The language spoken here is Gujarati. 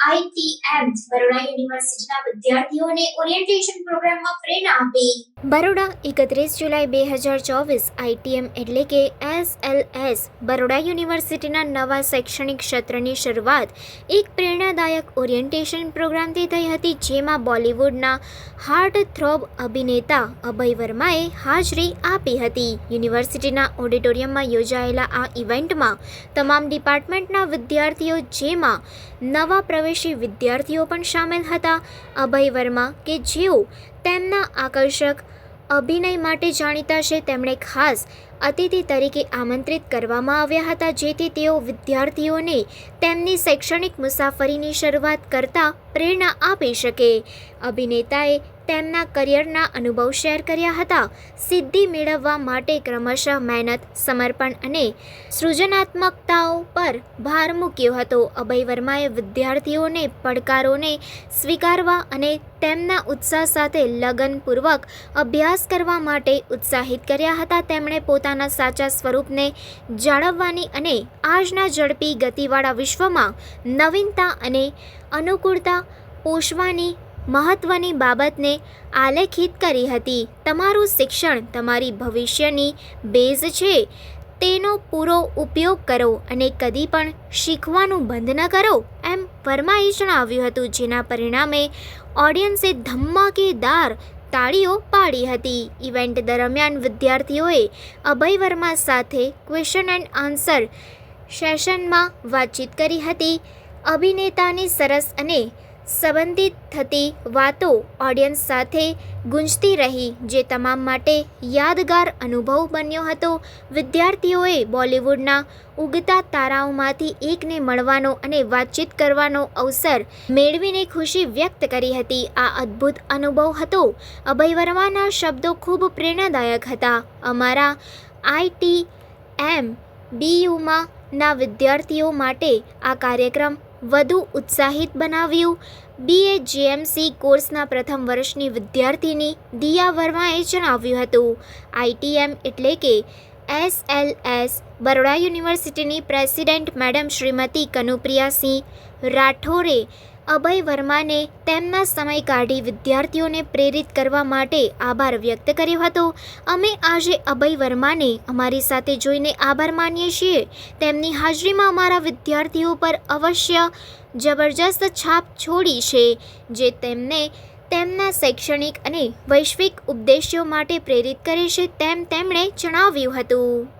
આઈટીએમ બરોડા યુનિવર્સિટીના વિદ્યાર્થીઓને ઓરિએન્ટેશન પ્રોગ્રામમાં પ્રેરણા આપી. બરોડા, એકત્રીસ જુલાઈ બે હજાર ચોવીસ આઈટીએમ એટલે કે એસએલએસ બરોડા યુનિવર્સિટીના નવા શૈક્ષણિક ક્ષેત્રની શરૂઆત એક પ્રેરણાદાયક ઓરિએન્ટેશન પ્રોગ્રામથી થઈ હતી, જેમાં બોલિવૂડના હાર્ટ થ્રોબ અભિનેતા અભય વર્માએ હાજરી આપી હતી. યુનિવર્સિટીના ઓડિટોરિયમમાં યોજાયેલા આ ઇવેન્ટમાં તમામ ડિપાર્ટમેન્ટના વિદ્યાર્થીઓ જેમાં નવા પ્રવેશી વિદ્યાર્થીઓ પણ સામેલ હતા. અભય વર્મા કે જેઓ તેમના આકર્ષક અભિનય માટે જાણીતા છે, તેમણે ખાસ અતિથિ તરીકે આમંત્રિત કરવામાં આવ્યા હતા, જેથી તેઓ વિદ્યાર્થીઓને તેમની શૈક્ષણિક મુસાફરીની શરૂઆત કરતા પ્રેરણા આપી શકે. અભિનેતાએ તેમના કરિયરના અનુભવ શેર કર્યા હતા. સિદ્ધિ મેળવવા માટે ક્રમશઃ મહેનત, સમર્પણ અને સૃજનાત્મકતાઓ પર ભાર મૂક્યો હતો. અભય વર્માએ વિદ્યાર્થીઓને પડકારોને સ્વીકારવા અને તેમના ઉત્સાહ સાથે લગનપૂર્વક અભ્યાસ કરવા માટે ઉત્સાહિત કર્યા હતા. તેમણે પોતાના સાચા સ્વરૂપને જાળવવાની અને આજના ઝડપી ગતિવાળા વિશ્વમાં નવીનતા અને અનુકૂળતા પોષવાની મહત્ત્વની બાબતને આલેખિત કરી હતી. તમારું શિક્ષણ તમારી ભવિષ્યની બેઝ છે. તેનો પૂરો ઉપયોગ કરો અને કદી પણ શીખવાનું બંધ ન કરો, એમ વર્માએ જણાવ્યું હતું, જેના પરિણામે ઓડિયન્સે ધમાકેદાર તાળીઓ પાડી હતી. ઇવેન્ટ દરમિયાન વિદ્યાર્થીઓએ અભય વર્મા સાથે ક્વેશ્ચન એન્ડ આન્સર સેશનમાં વાતચીત કરી હતી. અભિનેતાની સરસ અને સંબંધિત થતી વાતો ઓડિયન્સ સાથે ગુંજતી રહી, જે તમામ માટે યાદગાર અનુભવ બન્યો હતો. વિદ્યાર્થીઓએ બોલિવૂડના ઉગતા તારાઓમાંથી એકને મળવાનો અને વાતચીત કરવાનો અવસર મેળવીને ખુશી વ્યક્ત કરી હતી. આ અદ્ભુત અનુભવ હતો. અભય વર્માના શબ્દો ખૂબ પ્રેરણાદાયક હતા. અમારા આઈટી એમ બીયુમાં ના વિદ્યાર્થીઓ માટે આ કાર્યક્રમ વધુ ઉત્સાહિત બનાવ્યું. બીએ જેએમસી કોર્સના પ્રથમ વર્ષની વિદ્યાર્થીની દિયા વર્માએ જણાવ્યું હતું. આઈટીએમ એટલે કે એસએલએસ બરોડા યુનિવર્સિટીની પ્રેસિડેન્ટ મેડમ શ્રીમતી કનુપ્રિયાસિંહ રાઠોરે અભય વર્માને તેમના સમય કાઢી વિદ્યાર્થીઓને પ્રેરિત કરવા માટે આભાર વ્યક્ત કર્યો હતો. અમે આજે અભય વર્માને અમારી સાથે જોઈને આભાર માનીએ છીએ. તેમની હાજરીમાં અમારા વિદ્યાર્થીઓ પર અવશ્ય જબરજસ્ત છાપ છોડી છે, જે તેમને તેમના શૈક્ષણિક અને વૈશ્વિક ઉદ્દેશ્યો માટે પ્રેરિત કરે છે તેમ તેમણે જણાવ્યું હતું.